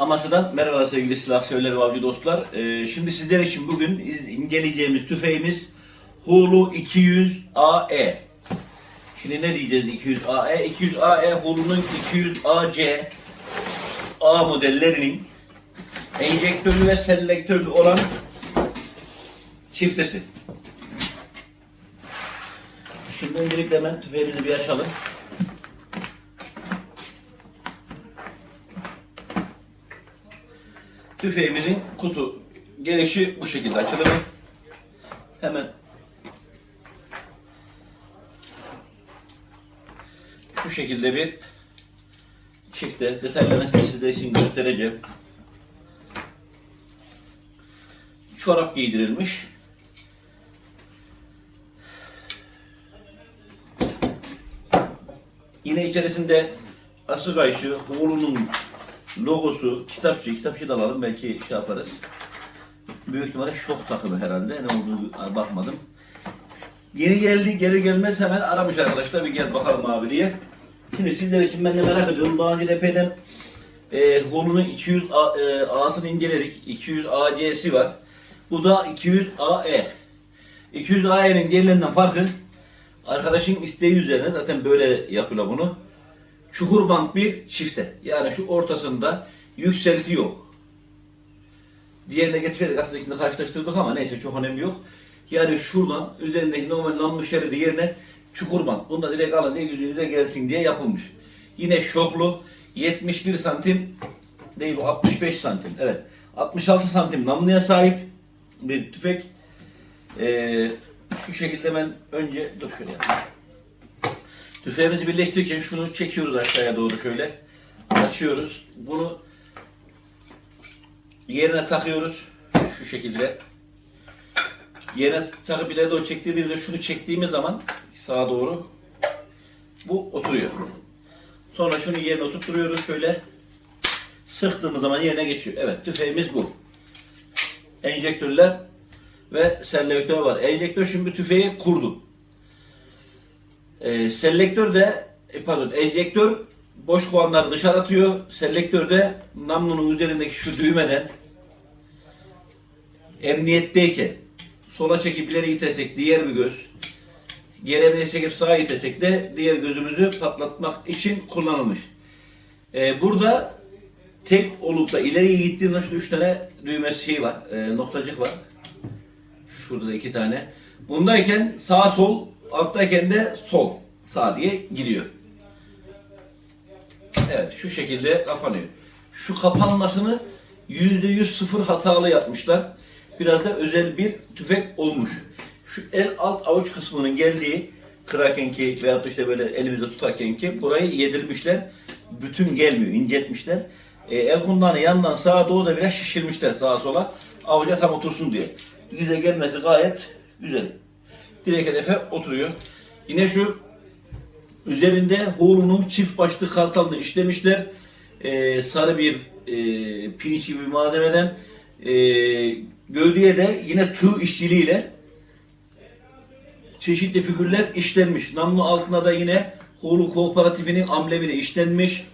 Amasya'dan merhaba sevgili silah severler ve avcı dostlar. Ee, şimdi sizler için bugün iz- inceleyeceğimiz tüfeğimiz Hulu 200AE. Şimdi ne diyeceğiz 200AE? 200AE Hulu'nun 200AC A modellerinin enjektörlü ve selektörlü olan çiftesi. Şimdi öncelikle hemen tüfeğimizi bir açalım. Tüfeğimizin kutu gelişi bu şekilde açılır. Hemen şu şekilde bir çifte detaylarını sizler için göstereceğim. Çorap giydirilmiş. Yine içerisinde asıl kayışı, Hulu'nun logosu, kitapçı, kitapçı da alalım belki şey yaparız. Büyük ihtimalle şok takımı herhalde. Ne olduğunu bakmadım. Yeni geldi, geri gelmez hemen aramış arkadaşlar. Bir gel bakalım abi diye. Şimdi sizler için ben de merak ediyorum. Daha önce de epeyden e, Hulu'nun 200 A, e, A'sını inceledik. 200 AC'si var. Bu da 200 AE. 200 AE'nin diğerlerinden farkı arkadaşın isteği üzerine zaten böyle yapıyorlar bunu. Çukur bant bir çifte. Yani şu ortasında yükselti yok. Diğerine getirdik aslında ikisini karşılaştırdık ama neyse çok önemi yok. Yani şuradan üzerindeki normal namlu şeridi yerine çukur bant. Bunu da direkt alın diye yüzünüze gelsin diye yapılmış. Yine şoklu 71 santim değil bu 65 santim. Evet. 66 santim namluya sahip bir tüfek. Ee, şu şekilde ben önce dur şöyle yapayım. Tüfeğimizi birleştirirken şunu çekiyoruz aşağıya doğru şöyle. Açıyoruz. Bunu yerine takıyoruz. Şu şekilde. Yerine takıp ileri doğru çektiğimizde şunu çektiğimiz zaman sağa doğru bu oturuyor. Sonra şunu yerine oturtuyoruz şöyle. Sıktığımız zaman yerine geçiyor. Evet tüfeğimiz bu. Enjektörler ve selektör var. Enjektör şimdi tüfeği kurdu. E, selektör de e, pardon enjektör boş kovanları dışarı atıyor. Selektör de namlunun üzerindeki şu düğmeden emniyetteyken sola çekip ileri itesek diğer bir göz geri bir çekip sağa itesek de diğer gözümüzü patlatmak için kullanılmış. E, burada tek olup da ileriye gittiğinde şu üç tane düğmesi şey var, e, noktacık var. Şurada da iki tane. Bundayken sağ sol, alttayken de sol, sağ diye gidiyor. Evet, şu şekilde kapanıyor. Şu kapanmasını yüzde yüz sıfır hatalı yapmışlar. Biraz da özel bir tüfek olmuş. Şu el alt avuç kısmının geldiği kırarkenki veyahut da işte böyle elimizde tutarkenki burayı yedirmişler. Bütün gelmiyor, inceltmişler. E, el kundanı yandan sağa doğru da biraz şişirmişler sağa sola. Avuca tam otursun diye. Yüze gelmesi gayet güzel. Direkt hedefe oturuyor. Yine şu üzerinde Hulu'nun çift başlı kartalını işlemişler. E, sarı bir e, piniç gibi malzemeden e, gövdeye de yine tığ işçiliğiyle çeşitli figürler işlenmiş. Namlu altına da yine Hulu Kooperatifinin amblemi işlenmiş.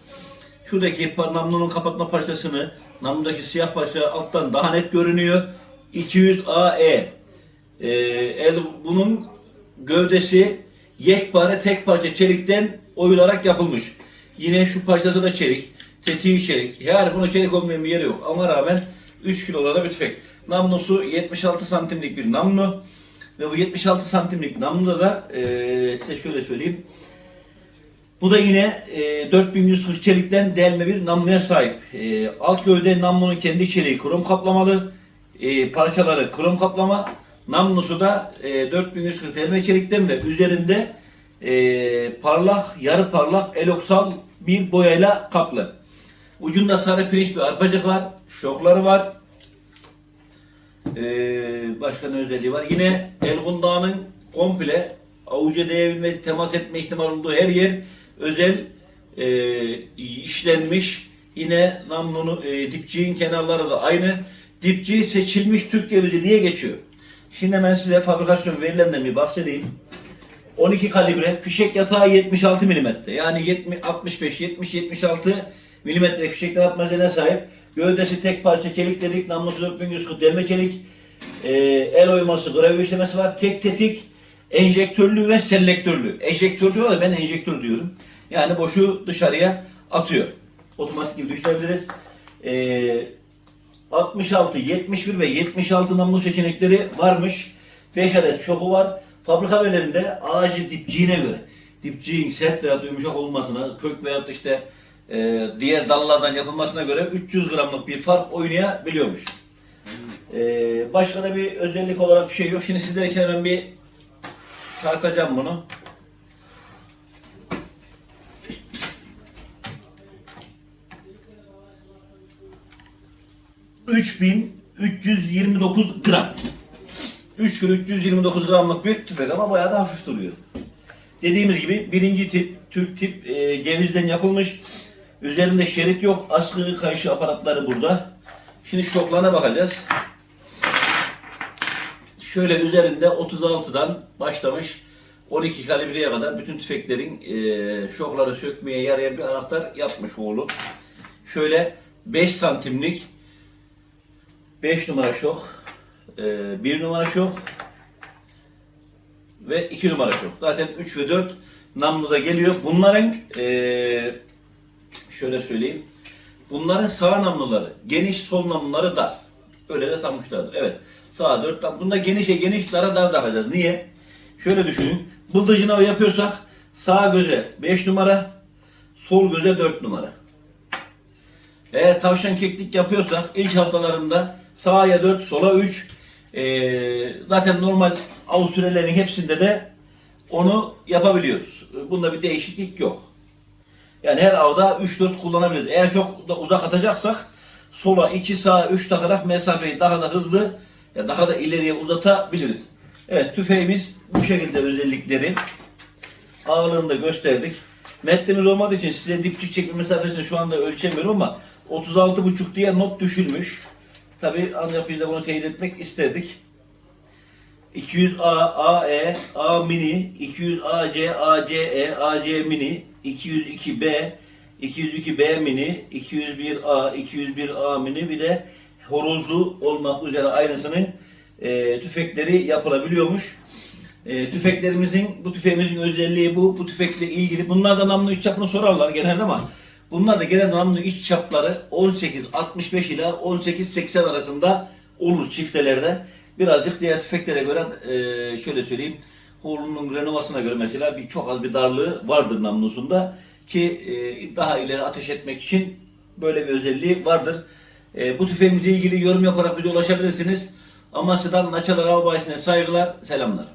Şuradaki namlunun kapatma parçasını, namludaki siyah parça alttan daha net görünüyor. 200 AE. Ee, el, bunun gövdesi yekpare tek parça çelikten oyularak yapılmış. Yine şu parçası da çelik. Tetiği çelik. Yani bunun çelik olmayan bir yeri yok. Ama rağmen 3 kilolarda bir tüfek. Namlusu 76 santimlik bir namlu. Ve bu 76 santimlik namluda da eee size şöyle söyleyeyim. Bu da yine e, 4140 çelikten delme bir namluya sahip. E, alt gövde namlunun kendi çeliği krom kaplamalı. E, parçaları krom kaplama. Namlusu da e, 4140 delme çelikten ve üzerinde e, parlak, yarı parlak eloksal bir boyayla kaplı. Ucunda sarı pirinç bir arpacık var. Şokları var. Ee, başka ne özelliği var? Yine Elgundağ'ın komple avuca değebilme, temas etme ihtimali olduğu her yer özel e, işlenmiş. Yine namlunu e, dipçiğin kenarları da aynı. Dipçiği seçilmiş Türk cevizi diye geçiyor. Şimdi ben size fabrikasyon verilerinden bir bahsedeyim. 12 kalibre, fişek yatağı 76 mm. Yani 70, 65, 70, 76 mm fişekler atmacına sahip. Gövdesi tek parça çelik dedik. Namlusu 4140 delme çelik. Ee, el oyması, gravi işlemesi var. Tek tetik, enjektörlü ve selektörlü. Enjektör diyorlar da ben enjektör diyorum. Yani boşu dışarıya atıyor. Otomatik gibi düşünebiliriz. Ee, 66, 71 ve 76 namlu seçenekleri varmış. 5 adet şoku var. Fabrika verilerinde ağacı dipçiğine göre, dipçiğin sert veya yumuşak olmasına, kök veya işte e, diğer dallardan yapılmasına göre 300 gramlık bir fark oynayabiliyormuş. E, başka da bir özellik olarak bir şey yok. Şimdi sizler için hemen bir tartacağım bunu. ...3329 gram. 3 kilo 329 gramlık bir tüfek ama bayağı da hafif duruyor. Dediğimiz gibi birinci tip, Türk tip e, cevizden yapılmış. Üzerinde şerit yok. Askı kayışı aparatları burada. Şimdi şoklarına bakacağız. Şöyle üzerinde 36'dan başlamış 12 kalibreye kadar bütün tüfeklerin e, şokları sökmeye yarayan bir anahtar yapmış oğlu. Şöyle 5 santimlik 5 numara şok, 1 numara şok ve 2 numara şok. Zaten 3 ve 4 namluda geliyor. Bunların e, şöyle söyleyeyim. Bunların sağ namluları geniş, sol namluları dar. Öyle de tanmışlardır. Evet. Sağ 4 nam. Bunda genişe geniş, dara dar takacağız. Niye? Şöyle düşünün. Bıldırcın avı yapıyorsak sağ göze 5 numara, sol göze 4 numara. Eğer tavşan keklik yapıyorsak ilk haftalarında sağa 4, sola 3. Ee, zaten normal av sürelerinin hepsinde de onu yapabiliyoruz. Bunda bir değişiklik yok. Yani her avda 3-4 kullanabiliriz. Eğer çok da uzak atacaksak sola 2 sağa 3 takarak mesafeyi daha da hızlı ya daha da ileriye uzatabiliriz. Evet tüfeğimiz bu şekilde özellikleri ağırlığını da gösterdik. Metremiz olmadığı için size dipçik çekme mesafesini şu anda ölçemiyorum ama 36,5 diye not düşülmüş. Tabi ancak biz de bunu teyit etmek istedik. 200A, AE, A mini, 200AC, ACE, AC mini, 202B, 202B mini, 201A, 201A mini bir de horozlu olmak üzere aynısının e, tüfekleri yapılabiliyormuş. E, tüfeklerimizin, bu tüfeğimizin özelliği bu. Bu tüfekle ilgili. Bunlar da namlu iç çapını sorarlar genelde ama bunlar da genelde namlu iç çapları 18-65 ile 18-80 arasında olur çiftelerde. Birazcık diğer tüfeklere göre e, şöyle söyleyeyim. Horlunun renovasına göre mesela bir çok az bir darlığı vardır namlusunda ki e, daha ileri ateş etmek için böyle bir özelliği vardır. E, bu tüfeğimizle ilgili yorum yaparak bize ulaşabilirsiniz. Amasya'dan Naçalar Avbayisi'ne saygılar, selamlar.